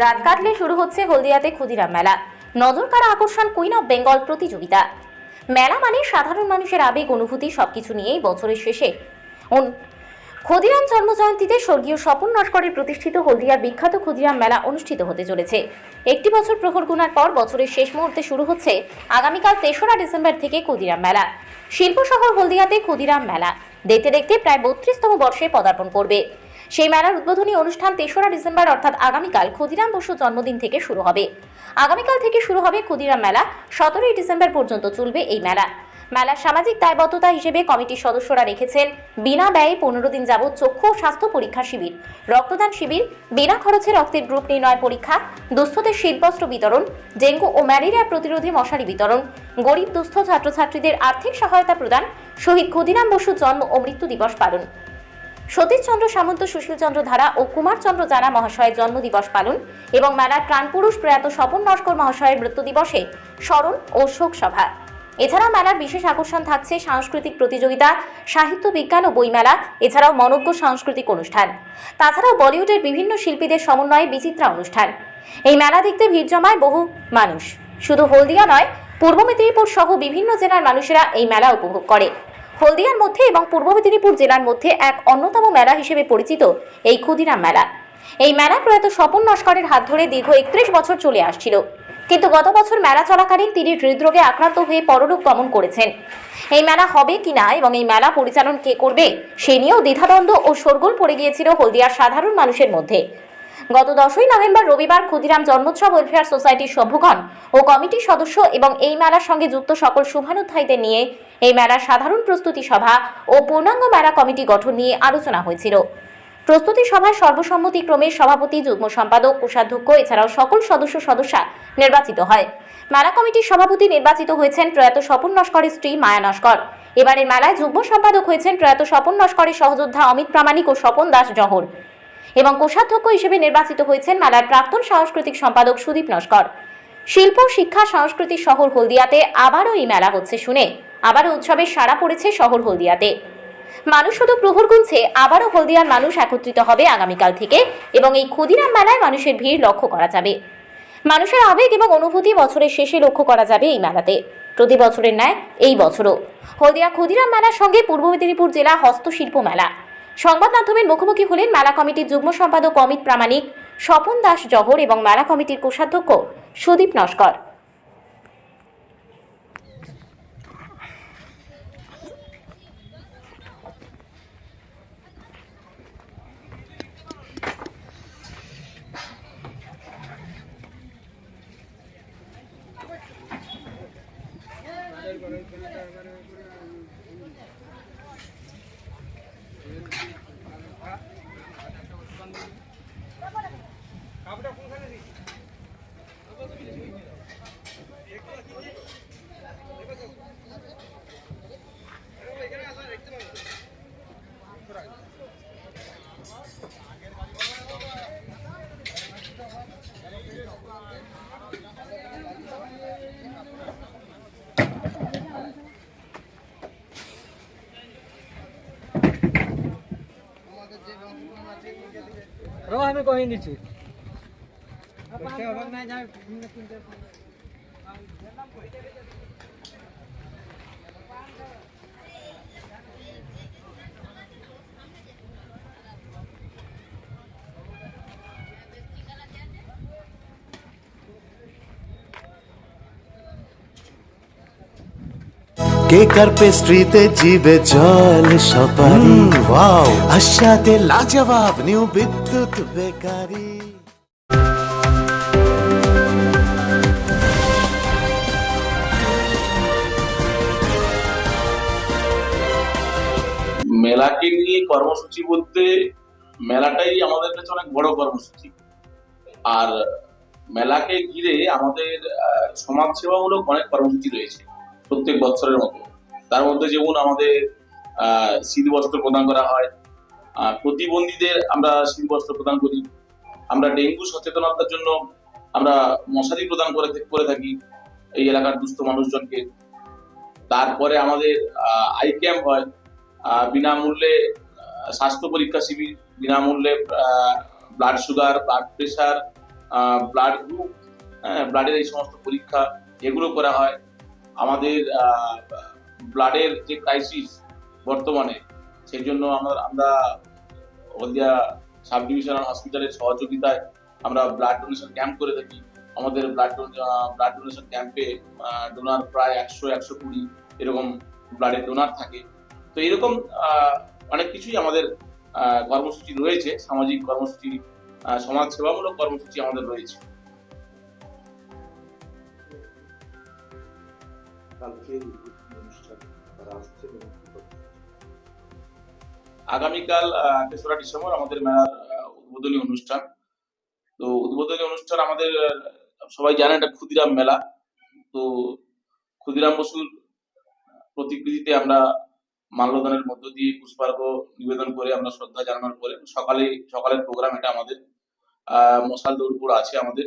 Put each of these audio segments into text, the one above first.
রাত কাটলে শুরু হচ্ছে হলদিয়াতে ক্ষুদিরাম মেলা। নজর কাড়া আকর্ষণ কুইন অফ বেঙ্গল প্রতিযোগিতা। মেলা মানে সাধারণ মানুষের আবেগ, অনুভূতি সবকিছু নিয়েই বছরের শেষে। ক্ষুদিরাম জন্মজয়ন্তীতে স্বর্গীয় স্বপন নস্করের প্রতিষ্ঠিত হলদিয়ার বিখ্যাত ক্ষুদিরাম মেলা অনুষ্ঠিত হতে চলেছে। একটি বছর প্রহর গুনার পর বছরের শেষ মুহূর্তে শুরু হচ্ছে আগামীকাল তেসরা ডিসেম্বর থেকে ক্ষুদিরাম মেলা। শিল্প শহর হলদিয়াতে ক্ষুদিরাম মেলা। দেখতে দেখতে প্রায় বত্রিশতম বর্ষে পদার্পণ করবে। সেই মেলার উদ্বোধনী অনুষ্ঠান তেসরা ডিসেম্বর, অর্থাৎ আগামীকাল ক্ষুদিরাম বসু জন্মদিন থেকে শুরু হবে। আগামীকাল থেকে শুরু হবে ক্ষুদিরাম মেলা। সতেরোই ডিসেম্বর পর্যন্ত চলবে এই মেলা। মেলার সামাজিক দায়বদ্ধতা হিসেবে কমিটির সদস্যরা রেখেছেন, বিনা ব্যয়ে পনেরো দিন যাবৎ চক্ষু ও স্বাস্থ্য পরীক্ষা শিবির, রক্তদান শিবির, বিনা খরচে রক্তের গ্রুপ নির্ণয় পরীক্ষা, দুস্থদের শীতবস্ত্র বিতরণ, ডেঙ্গু ও ম্যালেরিয়া প্রতিরোধে মশারি বিতরণ, গরিব দুস্থ ছাত্রছাত্রীদের আর্থিক সহায়তা প্রদান, শহীদ ক্ষুদিরাম বসুর জন্ম ও মৃত্যু দিবস পালন। সতীশচন্দ্র সামন্ত, সুশীলচন্দ্র ধারা ও কুমারচন্দ্র জানা মহাশয়ের জন্মদিবস পালন এবং মেলার প্রাণপুরুষ প্রয়াত স্বপন নস্কর মহাশয়ের মৃত্যু দিবসে স্মরণ ও শোক সভা। এছাড়াও মেলার বিশেষ আকর্ষণ থাকছে সাংস্কৃতিক প্রতিযোগিতা, সাহিত্য বিজ্ঞান ও বইমেলা এছাড়াও মনজ্ঞ সাংস্কৃতিক অনুষ্ঠান। তাছাড়াও বলিউডের বিভিন্ন শিল্পীদের সমন্বয়ে বিচিত্রা অনুষ্ঠান। এই মেলা দেখতে ভিড় জমায় বহু মানুষ। শুধু হলদিয়া নয়, পূর্ব মেদিনীপুর সহ বিভিন্ন জেলার মানুষেরা এই মেলা উপভোগ করে। হলদিয়ার মধ্যে এবং পূর্ব মেদিনীপুর জেলার মধ্যে এক অন্যতম মেলা হিসেবে পরিচিত এই ক্ষুদিরাম মেলা। এই মেলা প্রয়াত স্বপন নস্করের হাত ধরে দীর্ঘ একত্রিশ বছর চলে আসছিল। কিন্তু গত বছর মেলা চলাকালীন তিনি হৃদরোগে আক্রান্ত হয়ে পরলোক গমন করেছেন। এই মেলা হবে কিনা এবং এই মেলা পরিচালন কে করবে, সে নিয়েও দ্বিধাদ্বন্দ্ব ও শোরগোল পড়ে গিয়েছিল হলদিয়ার সাধারণ মানুষের মধ্যে। গত দশই নভেম্বর রবিবার ক্ষুদিরাম জন্মোৎসব ওয়েলফেয়ার সোসাইটির সভ্যগণ ও কমিটির সদস্য এবং এই মেলার সঙ্গে যুক্ত সকল শুভানুধ্যায়ীদের নিয়ে এই মেলার সাধারণ প্রস্তুতি সভা ও পূর্ণাঙ্গ মেলা কমিটি গঠন নিয়ে আলোচনা হয়েছিল। প্রস্তুতি সভায় সর্বসম্মতিক্রমে সভাপতি, যুগ্ম সম্পাদক, কোষাধ্যক্ষ, এছাড়াও সকল সদস্য সদস্যা নির্বাচিত হয়। মেলা কমিটির সভাপতি নির্বাচিত হয়েছেন প্রয়াত স্বপন নস্করের স্ত্রী মায়া নস্কর। এবারের মেলায় যুগ্ম সম্পাদক হয়েছেন প্রয়াত স্বপন নস্করের সহযোদ্ধা অমিত প্রামাণিক ও স্বপন দাস জহর। এবং কোষাধ্যক্ষ হিসেবে নির্বাচিত হয়েছেন মেলার প্রাক্তন সাংস্কৃতিক সম্পাদক সুদীপ নস্কর। শিল্প, শিক্ষা, সংস্কৃতি শহর হলদিয়াতে আবারও এই মেলা হচ্ছে শুনে। আবারও উৎসবের সাড়া পড়েছে শহর হলদিয়াতে। মানুষ শুধু প্রহর গুনছে, আবারও হলদিয়ার মানুষ একত্রিত হবে আগামীকাল থেকে এবং এই ক্ষুদিরাম মেলায় মানুষের ভিড় লক্ষ্য করা যাবে। মানুষের আবেগ এবং অনুভূতি বছরের শেষে লক্ষ্য করা যাবে এই মেলাতে। প্রতি বছরের ন্যায় এই বছরও। হলদিয়া ক্ষুদিরাম মেলার সঙ্গে পূর্ব মেদিনীপুর জেলা হস্তশিল্প মেলা। সংবাদ মাধ্যমের মুখোমুখি হলেন মেলা কমিটির যুগ্ম সম্পাদক অমিত প্রামাণিক, স্বপন দাস জহর এবং মেলা কমিটির কোষাধ্যক্ষ সুদীপ নস্কর। আমি কহি দিছি অবাক নাই যায় কেক আর পেস্ট্রিতে জিবে জল সপারি। ওয়াও। আশাতে লাজবাব নিউ বিদ্যুৎ বেকারি। মেলাকে নিয়ে কর্মসূচি বলতে মেলাটাই আমাদের কাছে অনেক বড় কর্মসূচি। আর মেলাকে ঘিরে আমাদের সমাজসেবামূলক অনেক কর্মসূচি রয়েছে। প্রত্যেক বছরের মতো। তার মধ্যে যেমন আমাদের শীত বস্ত্র প্রদান করা হয় প্রতিবন্ধীদের আমরা শীত বস্ত্র প্রদান করি। আমরা ডেঙ্গু সচেতনতার জন্য আমরা মশারি প্রদান করে করে থাকি এই এলাকার দুস্থ মানুষজনকে। তারপরে আমাদের আই ক্যাম্প হয় বিনামূল্যে স্বাস্থ্য পরীক্ষা শিবির, বিনামূল্যে blood sugar blood pressure blood group হ্যাঁ ব্লাডের এই সমস্ত পরীক্ষা এগুলো করা হয়। আমাদের ব্লাডের যে ক্রাইসিস বর্তমানে সেই জন্য আমরা আমরা হলদিয়া সাব ডিভিশনাল হসপিটালের সহযোগিতায় আমরা ব্লাড ডোনেশন ক্যাম্প করে থাকি। আমাদের ব্লাড ব্লাড ডোনেশন ক্যাম্পে ডোনার প্রায় একশো একশো কুড়ি এরকম ব্লাডের ডোনার থাকে। তো এরকম অনেক কিছুই আমাদের কর্মসূচি রয়েছে। সামাজিক কর্মসূচি আহ, সমাজ সেবামূলক কর্মসূচি আমাদের রয়েছে। কালকে অনুষ্ঠান তারা আগামীকাল তেসরা ডিসেম্বর আমাদের মেলার উদ্বোধনী অনুষ্ঠান। তো উদ্বোধনী অনুষ্ঠান আমাদের সবাই জানেন এটা ক্ষুদিরাম মেলা। তো ক্ষুদিরাম বসুর প্রতিকৃতিতে আমরা মাল্যদানের মধ্য দিয়ে পুষ্পার্ঘ নিবেদন করে আমরা শ্রদ্ধা জানানোর পরে সকালে, সকালের প্রোগ্রাম এটা আমাদের। মশাল দৌড়পুর আছে আমাদের।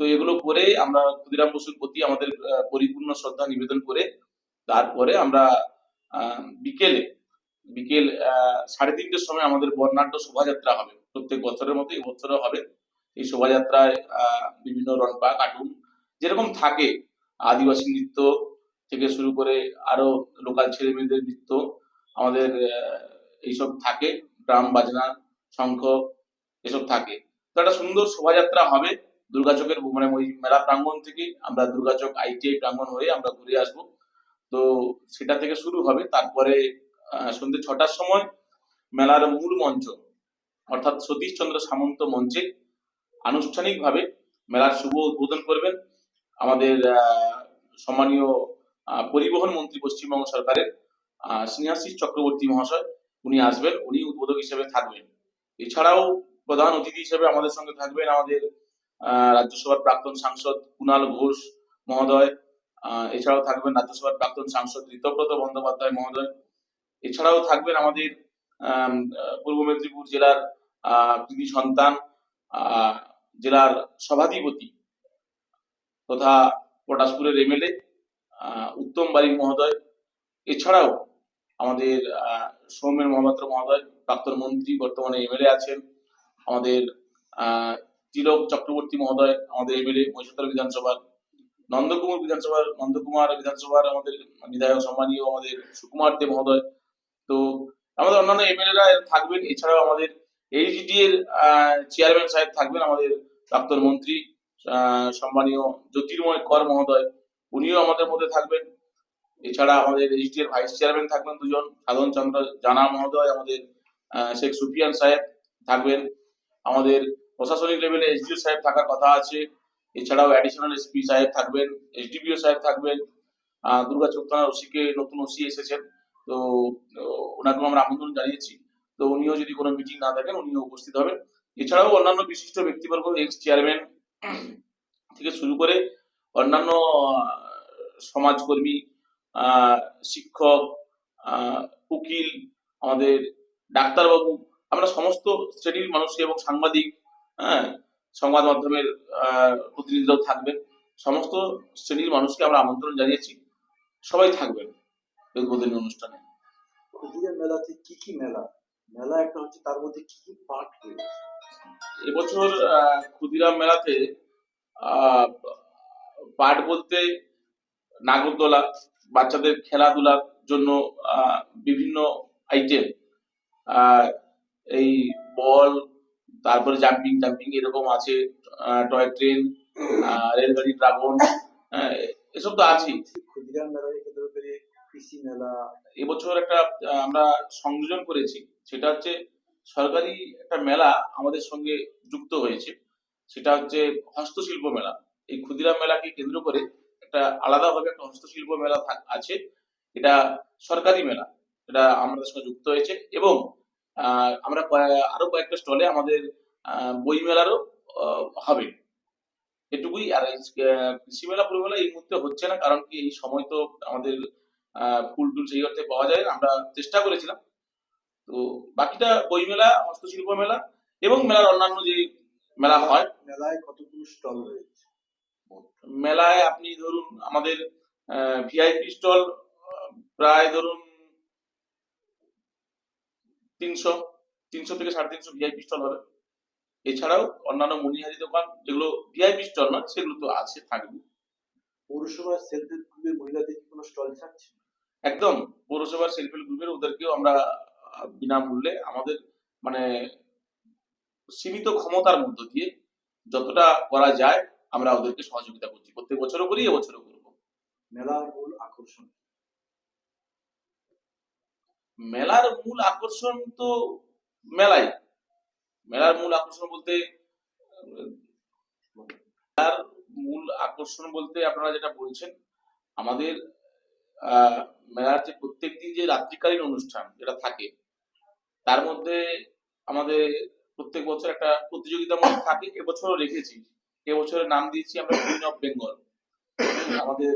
তো এগুলো করে আমরা ক্ষুদিরাম বসুর প্রতি আমাদের পরিপূর্ণ শ্রদ্ধা নিবেদন করে তারপরে আমরা বিকেলে, বিকেল সাড়ে তিনটের সময় আমাদের বর্ণাঢ্য শোভাযাত্রা হবে। প্রত্যেক বছরের মতো এই বছরও হবে। এই শোভাযাত্রায় বিভিন্ন রনপা কার্টুন যেরকম থাকে, আদিবাসী নৃত্য থেকে শুরু করে আরও লোকাল ছেলে মেয়েদের নৃত্য আমাদের এইসব থাকে। ড্রাম বাজনা, শঙ্খ, এসব থাকে। তো একটা সুন্দর শোভাযাত্রা হবে। দুর্গাচকের মানে ওই মেলা প্রাঙ্গণ থেকে আমরা দুর্গাচক আইটিআই প্রাঙ্গণ হয়ে আমরা ঘুরে আসব। তো সেটা থেকে শুরু হবে। তারপরে সন্ধ্যে ছটার সময় মেলার মূল মঞ্চ, অর্থাৎ সতীশ চন্দ্র সামন্ত মঞ্চে আনুষ্ঠানিকভাবে মেলার শুভ উদ্বোধন করবেন আমাদের সম্মানীয় পরিবহন মন্ত্রী পশ্চিমবঙ্গ সরকারের স্নেহাশিস চক্রবর্তী মহাশয়। উনি আসবেন, উনি উদ্বোধক হিসেবে থাকবেন। এছাড়াও প্রধান অতিথি হিসেবে আমাদের সঙ্গে থাকবেন আমাদের রাজ্যসভার প্রাক্তন সাংসদ কুণাল ঘোষ মহোদয় এছাড়াও থাকবেন রাজ্যসভার প্রাক্তন সাংসদ ঋতব্রত বন্দ্যোপাধ্যায় মহোদয়। এছাড়াও থাকবেন আমাদের পূর্ব মেদিনীপুর জেলার কৃতি সন্তান জেলার সভাধিপতি তথা পটাশপুরের এমএলএ উত্তম বারিক মহোদয়। এছাড়াও আমাদের সৌমেন মহাপাত্র মহোদয়, প্রাক্তন মন্ত্রী, বর্তমানে এমএলএ আছেন। আমাদের তিলক চক্রবর্তী মহোদয় আমাদের এমএলএ মহিষাতর বিধানসভার, নন্দকুমার বিধানসভার নন্দকুমার বিধানসভার আমাদের বিধায়ক, সম্মানীয় আমাদের সুকুমার দে মহোদয়। তো আমাদের অন্যান্য এমএলএরা থাকবেন, এছাড়াও আমাদের এইচডি এর চেয়ারম্যান সাহেব থাকবেন আমাদের প্রাক্তন মন্ত্রী সম্মানীয় জ্যোতির্ময় কর মহোদয়, উনিও আমাদের মধ্যে থাকবেন। এছাড়া আমাদের এইচডি এর ভাইস চেয়ারম্যান থাকবেন দুজন, সাধন চন্দ্র জানা মহোদয় আমাদের শেখ সুফিয়ান সাহেব থাকবেন। আমাদের প্রশাসনিক লেভেলে এসডিও সাহেব থাকার কথা আছে। এছাড়াও অ্যাডিশনাল এসপি সাহেব থাকবেন এসডিপিও সাহেব থাকবেন। দুর্গাচক থানার ওসিকে নতুন ওসি এসেছেন। তো, ওনাকেও আমরা আমন্ত্রণ জানিয়েছি। তো উনিও যদি কোনো মিটিং না থাকেন, উনিও উপস্থিত হবেন। এছাড়াও অন্যান্য বিশিষ্ট ব্যক্তিবর্গ এক্স চেয়ারম্যান থেকে শুরু করে অন্যান্য সমাজকর্মী শিক্ষক উকিল, আমাদের ডাক্তারবাবু, আমরা সমস্ত শ্রেণির মানুষকে এবং সাংবাদিক হ্যাঁ সংবাদ মাধ্যমের প্রতিনিধিরাও থাকবেন। সমস্ত শ্রেণির মানুষকে আমরা আমন্ত্রণ জানিয়েছি। সবাই থাকবেন উদ্বোধনী অনুষ্ঠানে। ক্ষুদিরাম মেলাতে কি কি মেলা? মেলা একটা হচ্ছে তার মধ্যে কি কি পার্ট এবছর আহ, ক্ষুদিরাম মেলাতে আহ, পাঠ বলতে নাগরদোলা বাচ্চাদের খেলাধুলার জন্য আহ, বিভিন্ন আইটেম এই বল তারপরে জাম্পিং জাম্পিং এরকম আছে টয় ট্রেন রেলগাড়ি ড্রাগন এসব তো আছেই। ক্ষুদিরাম কেন্দ্র করে কৃষি মেলা। এবছর একটা আমরা সংযোজন করেছি সেটা হচ্ছে সরকারি একটা মেলা আমাদের সঙ্গে যুক্ত হয়েছে সেটা হচ্ছে হস্তশিল্প মেলা। এই ক্ষুদিরাম মেলাকে কেন্দ্র করে একটা আলাদাভাবে একটা হস্তশিল্প মেলা আছে এটা সরকারি মেলা এটা আমাদের সঙ্গে যুক্ত হয়েছে এবং আমরা আরও কয়েকটা স্টলে আমাদের বই মেলারও হবে। এটুকুই। আর কৃষি মেলা বই মেলা এই মুহূর্তে হচ্ছে না কারণ কি এই সময় তো আমাদের আহ, ফুল টুল সেই অর্থে পাওয়া যায় আমরা চেষ্টা করেছিলাম। তো বাকিটা বই মেলা হস্তশিল্প মেলা এবং মেলার অন্যান্য যে মেলা হয়। মেলায় কতগুলো স্টল রয়েছে? মেলায় আপনি ধরুন আমাদের ভিআইপি স্টল প্রায় ধরুন তিনশো তিনশো থেকে সাড়ে তিনশো ভিআইপি স্টল হবে। এছাড়াও অন্যান্য মনিহারি দোকান যেগুলো ভিআইপি স্টল নয় সেগুলো তো আছে থাকবে। পৌরসভার সেলফ হেল্প গ্রুপের মহিলাদের কি কোনো স্টল থাকছে? একদম পৌরসভার সেলফ হেল্প গ্রুপের ওদেরকেও আমরা বিনামূল্যে আমাদের মানে সীমিত ক্ষমতার মধ্য দিয়ে যতটা করা যায় আমরা ওদেরকে সহযোগিতা করছি। প্রত্যেক বছরও করি এবছরও করব। মেলার মূল আকর্ষণ মেলার মূল আকর্ষণ তো মেলাই। মেলার মূল আকর্ষণ বলতে, মেলার মূল আকর্ষণ বলতে আপনারা যেটা বলছেন, আমাদের মেলার যে প্রত্যেক দিন যে রাত্রিকালীন অনুষ্ঠান যেটা থাকে, তার মধ্যে আমাদের প্রত্যেক বছর একটা প্রতিযোগিতামূলক থাকে। এবছরও রেখেছি। এবছরের নাম দিয়েছি আমরা কুইন অফ বেঙ্গল আমাদের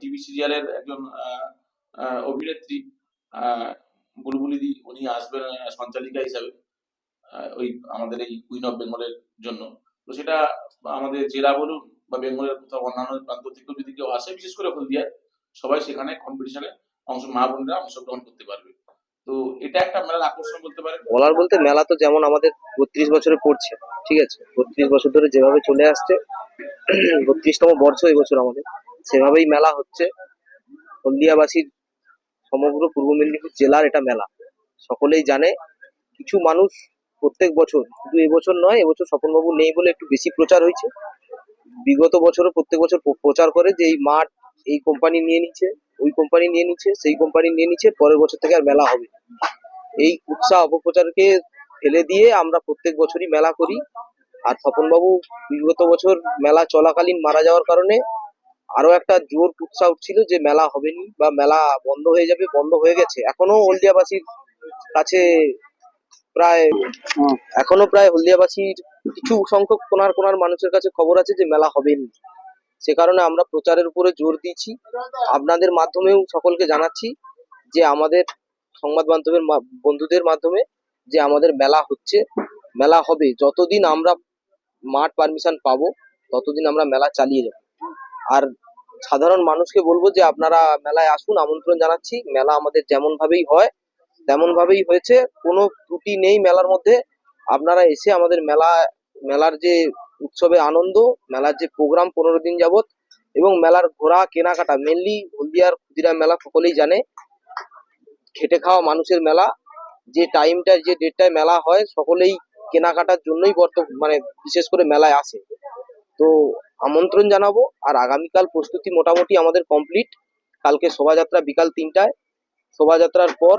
টিভি সিরিয়ালের একজন অভিনেত্রী বুলবুলি দি, উনি আসবেন সঞ্চালিকা হিসাবে ওই আমাদের এই কুইন অফ বেঙ্গলের জন্য। তো সেটা আমাদের জেলা বলুন বা বেঙ্গলের কোথাও অন্যান্য প্রান্ত থেকেও যদি কেউ আসে, বিশেষ করে হলদিয়ায় সবাই সেখানে কম্পিটিশনে অংশ, মা বোনরা অংশগ্রহণ করতে পারবে। তো এটা একটা মেলার আকর্ষণ বলতে পারেন। বলার বলতে মেলা তো যেমন আমাদের বত্রিশ বছরে পড়ছে, ঠিক আছে? বত্রিশ বছর ধরে যেভাবে চলে আসছে, বত্রিশতম বর্ষ এবছর আমাদের। সেভাবেই মেলা হচ্ছে। হলদিয়াবাসীর সমগ্র পূর্ব মেদিনীপুর জেলার এটা মেলা। সকলেই জানে, কিছু মানুষ প্রত্যেক বছর, শুধু এবছর নয় এবছর স্বপনবাবু নেই বলে একটু বেশি প্রচার হয়েছে। বিগত বছরও প্রত্যেক বছর প্রচার করে যে এই মাঠ এই কোম্পানি নিয়ে নিচ্ছে, ওই কোম্পানি নিয়ে নিচ্ছে, সেই কোম্পানি নিয়ে নিচ্ছে, পরের বছর থেকে আর মেলা হবে। এই উৎসাহ অপপ্রচারকে ফেলে দিয়ে আমরা প্রত্যেক বছরই মেলা করি। আর স্বপনবাবু বিগত বছর মেলা চলাকালীন মারা যাওয়ার কারণে আরও একটা জোর উৎসাহ উঠছিল যে মেলা হবেনি বা মেলা বন্ধ হয়ে যাবে বন্ধ হয়ে গেছে। এখনও হলদিয়াবাসীর কাছে প্রায় এখনও প্রায় হলদিয়াবাসীর কিছু সংখ্যক কোনার কোনার মানুষের কাছে খবর আছে যে মেলা হবেনি। সে কারণে আমরা প্রচারের উপরে জোর দিয়েছি। আপনাদের মাধ্যমেও সকলকে জানাচ্ছি যে আমাদের সংবাদ মাধ্যমের বন্ধুদের মাধ্যমে যে আমাদের মেলা হচ্ছে মেলা হবে। যতদিন আমরা মাঠ পারমিশন পাবো ততদিন আমরা মেলা চালিয়ে যাব। আর সাধারণ মানুষকে বলব যে আপনারা মেলায় আসুন, আমন্ত্রণ জানাচ্ছি। মেলা আমাদের যেমন ভাবেই হয়, তেমন ভাবেই হয়েছে। কোনো ত্রুটি নেই মেলার মধ্যে। আপনারা এসে আমাদের মেলা, মেলার যে উৎসবে আনন্দ, মেলার যে প্রোগ্রাম পনেরো দিন যাবত এবং মেলার ঘোরা, কেনাকাটা মেনলি হলদিয়ার ক্ষুদিরাম মেলা সকলেই জানে। খেটে খাওয়া মানুষের মেলা, যে টাইমটা যে ডেটটায় মেলা হয়, সকলেই কেনাকাটার জন্যই বর্ত মানে বিশেষ করে মেলায় আসে। তো আমন্ত্রণ জানাব, আর আগামীকাল প্রস্তুতি মোটামুটি আমাদের কমপ্লিট কালকে শোভাযাত্রা বিকাল তিনটায়। শোভাযাত্রার পর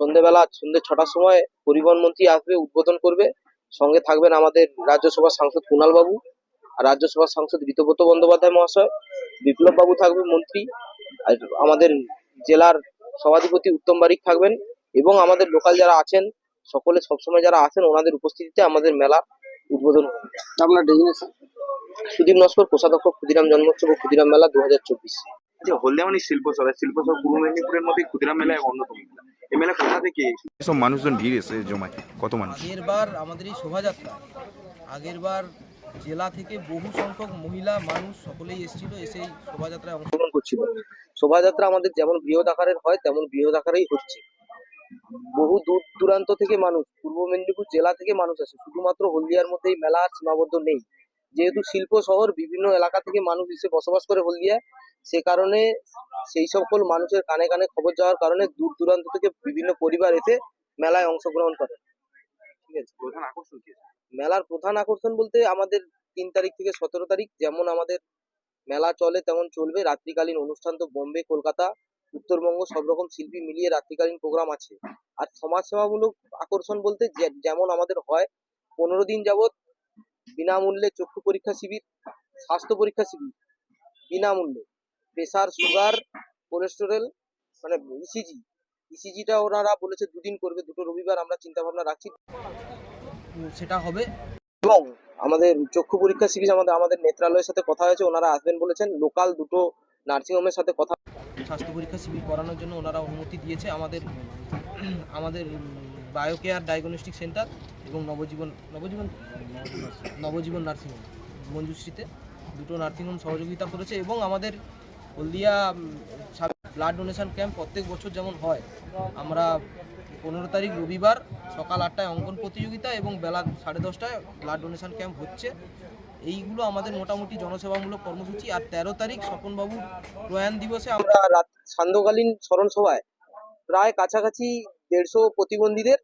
সন্ধেবেলা, সন্ধে ছটার সময় পরিবহন মন্ত্রী আসবে, উদ্বোধন করবে। সঙ্গে থাকবেন আমাদের রাজ্যসভার সাংসদ কুণাল বাবু আর রাজ্যসভার সাংসদ ঋতব্রত বন্দ্যোপাধ্যায় মহাশয়। বিপ্লব বাবু থাকবে মন্ত্রী। আর আমাদের জেলার সভাধিপতি উত্তম বারিক থাকবেন। এবং আমাদের লোকাল যারা আছেন, সকলে সবসময় যারা আছেন, ওনাদের উপস্থিতিতে আমাদের মেলা উদ্বোধন হবে। আপনার ডেজিনেশন সুদীপ নস্কর কোষাধ্যক্ষ ক্ষুদিরাম জন্মোৎসব ও ক্ষুদিরাম মেলা দু হাজার চব্বিশ। যে হলদিয়ামানি শিল্প সভা শিল্প সভা পূর্ব মেদিনীপুরের মধ্যে ক্ষুদিরাম মেলা অন্যতম। এই মেলা কোথা থেকে সব মানুষজন ভিড় এসে জমায়। কত মানুষ? আগের বার আমাদের এই শোভাযাত্রা আগের বার জেলা থেকে বহু সংখ্যক মহিলা মানুষ সকলেই এসেছিল এসে এই শোভাযাত্রায় অংশগ্রহণ করছিল। শোভাযাত্রা আমাদের যেমন বৃহৎ আকারের হয় তেমন বৃহৎ আকারেই হচ্ছে। বহু দূর দূরান্ত থেকে মানুষ পূর্ব মেদিনীপুর জেলা থেকে মানুষ আসে। শুধুমাত্র হলদিয়ার মধ্যেই মেলা আর সীমাবদ্ধ নেই। যেহেতু শিল্প শহর বিভিন্ন এলাকা থেকে মানুষ এসে বসবাস করে হলদিয়ায় সে কারণে সেই সকল মানুষের কানে কানে খবর যাওয়ার কারণে দূর দূরান্ত থেকে বিভিন্ন পরিবার এসে মেলায় অংশগ্রহণ করে। ঠিক আছে? প্রধান আকর্ষণ কি? মেলার প্রধান আকর্ষণ বলতে আমাদের তিন তারিখ থেকে সতেরো তারিখ যেমন আমাদের মেলা চলে তেমন চলবে। রাত্রিকালীন অনুষ্ঠান তো বোম্বে কলকাতা উত্তরবঙ্গ সব রকম শিল্পী মিলিয়ে রাত্রিকালীন প্রোগ্রাম আছে। আর সমাজসেবামূলক আকর্ষণ বলতে যেমন আমাদের হয় পনেরো দিন যাবত বিনামূল্যে চক্ষু পরীক্ষা শিবির স্বাস্থ্য পরীক্ষা শিবির। বিনামূল্যে। প্রেসার সুগার কোলেস্টেরল মানে ইসিজি ইসিজিটা ওনারা বলেছে দুদিন করবে দুটো রবিবার আমরা চিন্তা ভাবনা রাখছি সেটা হবে। এবং আমাদের চক্ষু পরীক্ষা শিবির আমাদের আমাদের নেত্রালয়ের সাথে কথা হয়েছে ওনারা আসবেন বলেছেন লোকাল দুটো নার্সিংহোমের সাথে কথা স্বাস্থ্য পরীক্ষা শিবির করানোর জন্য ওনারা অনুমতি দিয়েছে। আমাদের আমাদের বায়োকেয়ার ডায়াগনস্টিক সেন্টার এবং নবজীবন নবজীবন নবজীবন নার্সিংহোম মঞ্জুশ্রীতে দুটো নার্সিংহোম সহযোগিতা করেছে এবং আমাদের হলদিয়া ব্লাড ডোনেশন ক্যাম্প প্রত্যেক বছর যেমন হয়, আমরা পনেরো তারিখ রবিবার সকাল আটটায় অঙ্কন প্রতিযোগিতা এবং বেলা সাড়ে দশটায় ব্লাড ডোনেশন ক্যাম্প হচ্ছে। এইগুলো আমাদের মোটামুটি জনসেবামূলক কর্মসূচি। আর তেরো তারিখ স্বপনবাবুর প্রয়াণ দিবসে আমরা রাত সান্ধ্যকালীন স্মরণ সভায় প্রায় কাছাকাছি দেড়শো প্রতিবন্ধীদের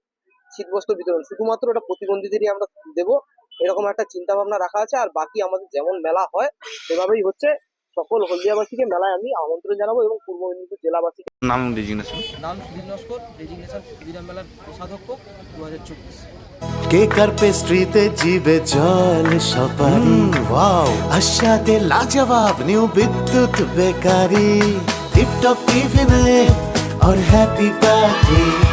শীতবস্ত্র বিতরণ শুধুমাত্র ওটা প্রতিবন্ধীদেরই আমরা দেব এরকম একটা চিন্তা ভাবনা রাখা আছে আর বাকি আমাদের যেমন মেলা হয় সেভাবেই হচ্ছে সকল হলদিয়াবাসীকে মেলায় আমি আমন্ত্রণ জানাবো এবং পূর্ব মেদিনীপুর জেলাবাসীকে নাম ডেজিগনেশন নাম সুধীর নস্কর ডেজিগনেশন ক্ষুদিরাম মেলার কোষাধ্যক্ষ দু হাজার চব্বিশ কেকার পেস্ট্রিতে জিবে জল সপারি ওয়াও আশাতে লাজবাব নিউ বিদ্যুৎ বেকারি টিপটপ টিফিনে और हैप्पी पार्टी